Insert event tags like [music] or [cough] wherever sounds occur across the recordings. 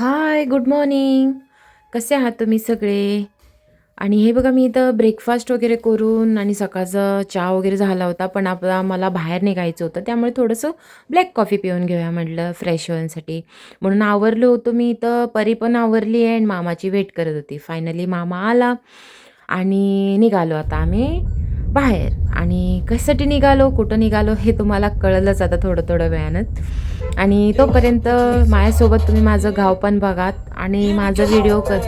Hi good morning कसे आहात तुम्ही सगळे? आणि हे बघा मी इथं ब्रेकफास्ट वगैरे करून आणि सकाळचा चहा वगैरे झाला होता पण आपला मला बाहेर निघायचं होतं त्यामुळे थोडंसं ब्लॅक कॉफी पिऊन घेऊया म्हटलं फ्रेश होण्यासाठी म्हणून आवरलो होतो मी इथं परी पण आवरली आहे आणि मामाची वेट करत होती. फायनली मामा आला आणि निघालो आता आम्ही बाहेर. आणि कशासाठी निघालो कुठं निघालो हे तुम्हाला कळलंच आता थोडं थोडं वेळानं आणि तोपर्यंत माझ्यासोबत तुम्ही माझं गाव पण बघात आणि माझा व्हिडिओ क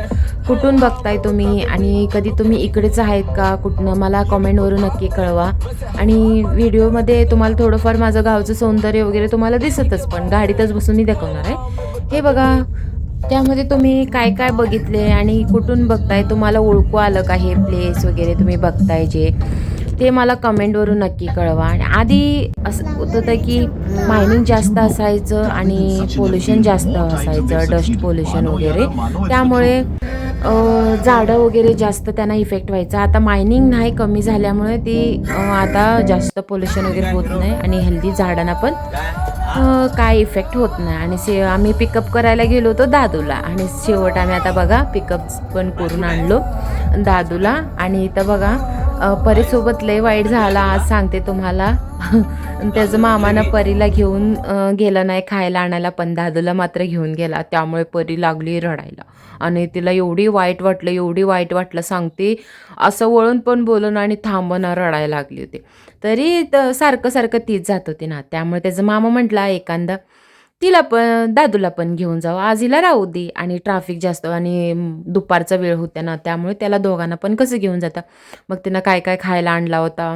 कुठून बघताय तुम्ही आणि कधी तुम्ही इकडेच आहेत का कुठनं मला कॉमेंटवरून नक्की कळवा. आणि व्हिडिओमध्ये तुम्हाला थोडंफार माझं गावचं सौंदर्य वगैरे तुम्हाला दिसतच पण गाडीतच बसून मी दाखवणार आहे. हे बघा त्यामध्ये तुम्ही काय काय बघितले आणि कुठून बघताय? तुम्हाला ओळखू आलं का हे प्लेस वगैरे तुम्ही बघताय जे? ते मला कमेंटवरून नक्की कळवा. आणि आधी असं होत होतं की मायनिंग जास्त असायचं आणि पोल्युशन जास्त असायचं डस्ट पोल्युशन वगैरे. त्यामुळे झाडं वगैरे जास्त त्यांना इफेक्ट व्हायचा. आता मायनिंग नाही कमी झाल्यामुळे ती आता जास्त पोल्युशन वगैरे होत नाही आणि हेल्दी झाडांना पण काय इफेक्ट होत नाही. आणि से आम्ही पिकअप करायला गेलो होतो दादूला. आणि शेवट आम्ही आता बघा पिकअप पण करून आणलो दादूला. आणि इथं बघा परीसोबत लय वाईट झाला आज सांगते तुम्हाला. [laughs] त्याचं मामानं परीला घेऊन गेला नाही खायला आणायला पण दादूला मात्र घेऊन गेला. त्यामुळे परी लागली रडायला. आणि तिला एवढी वाईट वाटलं एवढी वाईट वाटलं सांगते असं वळून पण बोलून आणि थांबणं रडायला लागली होती. तरी सारखं सारखं तीच जात होती ना. त्यामुळे त्याचं मामा म्हटला एखादा तिला पण दादूला पण घेऊन जाऊ आज हिला राहू दे. आणि ट्राफिक जास्त आणि दुपारचा वेळ होत्या ना त्यामुळे त्याला दोघांना पण कसं घेऊन जाता? मग त्यांना काय काय खायला आणला होता?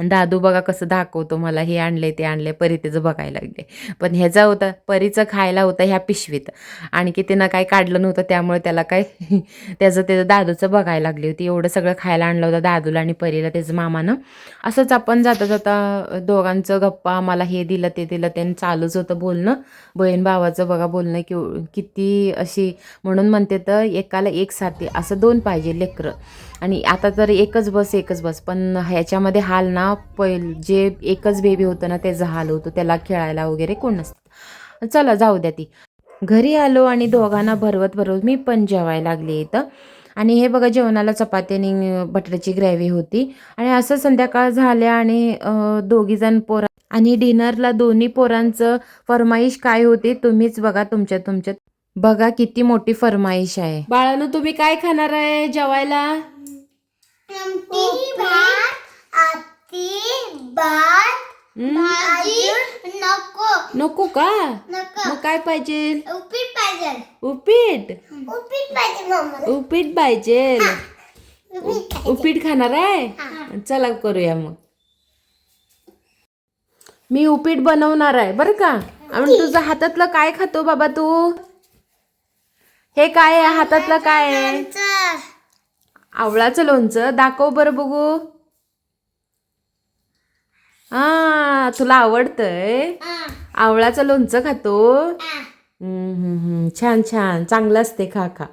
आणि दादू बघा कसं दाखवतो मला हे आणले ते आणले परी त्याचं बघायला लागले पण ह्याचा होता परीचं खायला होतं ह्या पिशवीत. आणखी तिनं काय काढलं नव्हतं त्यामुळे त्याला काय [laughs] त्याचं त्याचं दादूचं बघायला लागली होती. एवढं सगळं खायला आणलं होतं दादूला आणि परीला त्याचं मामानं. असंच आपण जाता जाता दोघांचं गप्पा मला हे दिलं ते दिलं त्यांनी चालूच होतं बोलणं. बहीण भावाचं बघा बोलणं कि किती अशी म्हणून म्हणते तर एकाला एक साथी असं दोन पाहिजे लेकरं. आणि आता तर एकच बस एकच बस. पण ह्याच्यामध्ये हाल ना पहिल जे एकच बेबी होतं ना त्याचा हाल होतो. त्याला खेळायला वगैरे कोण नसतं. चला जाऊ द्या ती. घरी आलो आणि दोघांना भरवत भरवत मी पण जेवायला लागले इथं. आणि हे बघा जेवणाला चपाती आणि बटाट्याची ग्रेव्ही होती. आणि असं संध्याकाळ झाल्या आणि दोघीजण पोरा आणि डिनरला दोन्ही पोरांचं फरमाईश काय होती तुम्हीच बघा तुमच्या तुमच्यात. बघा किती मोठी फरमाईश आहे. बाळानो तुम्ही काय खाणार आहे जेवायला? आमटी भात भाजी नको. नको का? नको. मग काय पाहिजे? उपीट पाहिजे. उपीट? उपीट पाहिजे मम्मा उपीट पाहिजे. उपीट खाणार आहे? चला करूया मग. मी उपीट बनवणार आहे बरं का? आणि तुझं हातातलं काय खातो बाबा तू? हे काय आहे? हातातलं काय आहे? आवळाचं लोणचं. दाखव बरं बघू. हा तुला आवडतंय? आ, आवळाचं लोणचं खातो? आ. हम्म, हम्म, हम्म. छान छान. चांगलं असते खा खा.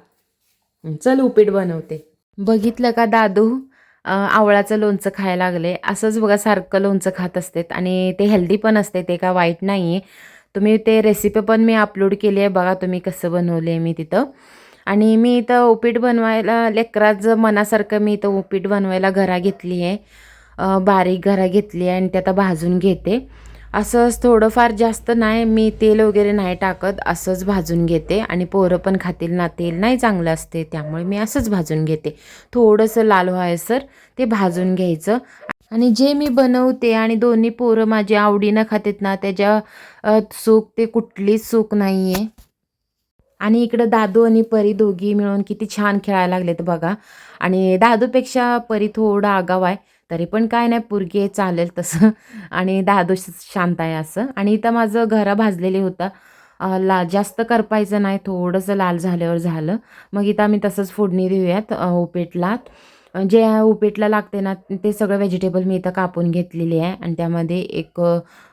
चल उपीट बनवते. बघितलं का दादू? आवळाचं लोणचं खायला लागले. असंच बघा सारखं लोणचं खात असते आणि ते हेल्दी पण असते ते का वाईट नाही आहे तुम्ही ते रेसिपी पण मी अपलोड केली आहे. बघा तुम्ही कसं बनवले आहे मी तिथं. आणि मी इथं उपीट बनवायला लेकराचं मनासारखं मी इथं उपीट बनवायला घरा घेतली आहे. बारीक घरा घेतली आहे आणि ते आता भाजून घेते. असंच थोडंफार जास्त नाही मी तेल वगैरे नाही टाकत असंच भाजून घेते. आणि पोरं पण खातील ना तेल नाही चांगलं असते त्यामुळे मी असंच भाजून घेते. थोडंसं लाल व्हायसर ते भाजून घ्यायचं. आणि जे मी बनवते आणि दोन्ही पोरं माझी आवडीनं खातेत ना त्याच्या अ, चूक ते कुठलीच चूक नाही आहे आणि इकडं दादू आणि परी दोघी मिळून किती छान खेळायला लागलेत बघा. आणि दादूपेक्षा परी थोडा आगाव आहे. तरी पण काय नाही पुरगी आहे, चालेल तसं. आणि दादू शांत आहे असं. आणि इथं माझं घरा भाजलेली होतं. ला जास्त करपायचं नाही थोडंसं लाल झाल्यावर झालं. मग इथं आम्ही तसंच फोडणी देऊयात अं, जे उपेटला लागते ना ते सगळं व्हेजिटेबल मी इथं कापून घेतलेली आहे. आणि त्यामध्ये एक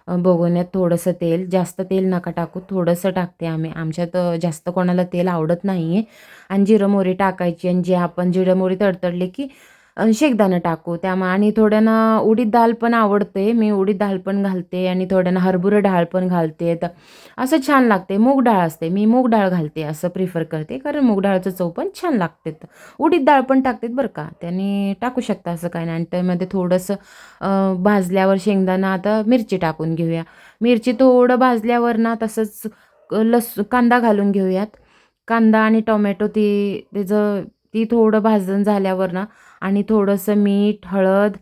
बघवण्यात थोडंसं तेल जास्त तेल नका टाकू थोडंसं टाकते आम्ही. आमच्यात जास्त कोणाला तेल आवडत नाही आहे आणि जिरं मोहरी टाकायची. आणि जे आपण जिरं मोहरी तडतडली की शेंगदाणं टाकू. त्यामुळे आणि थोड्यानं उडीद डाळ पण आवडते. मी उडीद डाळ पण घालते आणि थोड्यानं हरभरा डाळ पण घालते. तर असं छान लागते. मूग डाळ असते. मी मूग डाळ घालते. असं प्रिफर करते. कारण मूग डाळचं चव पण छान लागते. उडीद डाळ पण टाकते बरं का. त्यांनी टाकू शकता असं काही नाही. आणि त्यामध्ये थोडंसं भाजल्यावर शेंगदाणा आता मिरची टाकून घेऊया. मिरची थोडं भाजल्यावर ना तसंच लस कांदा घालून घेऊयात. कांदा आणि टोमॅटो ती त्याचं ती थोडं भाजून झाल्यावर ना आणि थोडंसं मीठ हळद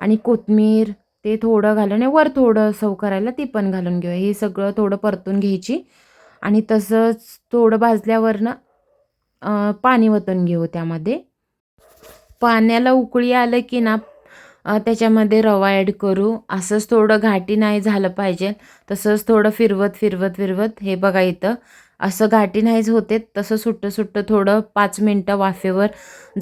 आणि कोथमीर ते थोडं घालून आणि वर थोडं सव करायला ती पण घालून घेऊया. हे सगळं थोडं परतून घ्यायची आणि तसंच थोडं भाजल्यावरनं पाणी वतून घेऊ त्यामध्ये. पाण्याला उकळी आलं की ना त्याच्यामध्ये रवा ॲड करू. असंच थोडं घाटी नाही झालं पाहिजे. तसंच थोडं फिरवत फिरवत फिरवत हे बघा इथं. असं घाटी नाहीच होते. तसं सुट्टं सुट्टं थोडं पाच मिनटं वाफेवर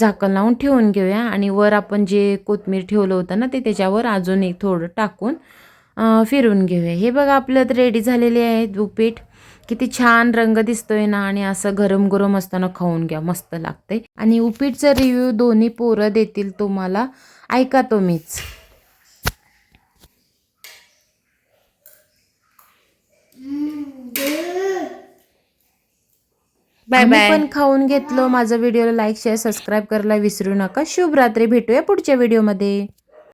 झाकण लावून ठेवून घेऊया. आणि वर आपण जे कोथमीर ठेवलं होतं ना ते त्याच्यावर अजून एक थोडं टाकून फिरून फिरवून घेऊया. हे बघा आपलं रेडी झालेले आहे. उपीट किती छान रंग दिसतोय ना आणि असं गरम गरम असताना खाऊन घ्या. मस्त लागते आणि उपीटचा रिव्ह्यू दोन्ही पोरं देतील तुम्हाला. ऐका तुम्हीच. आम्ही बाय पण खाऊन घेतलो. माझा व्हिडिओला लाईक शेअर सबस्क्राईब करायला विसरू नका. शुभ रात्री भेटूया पुढच्या व्हिडिओमध्ये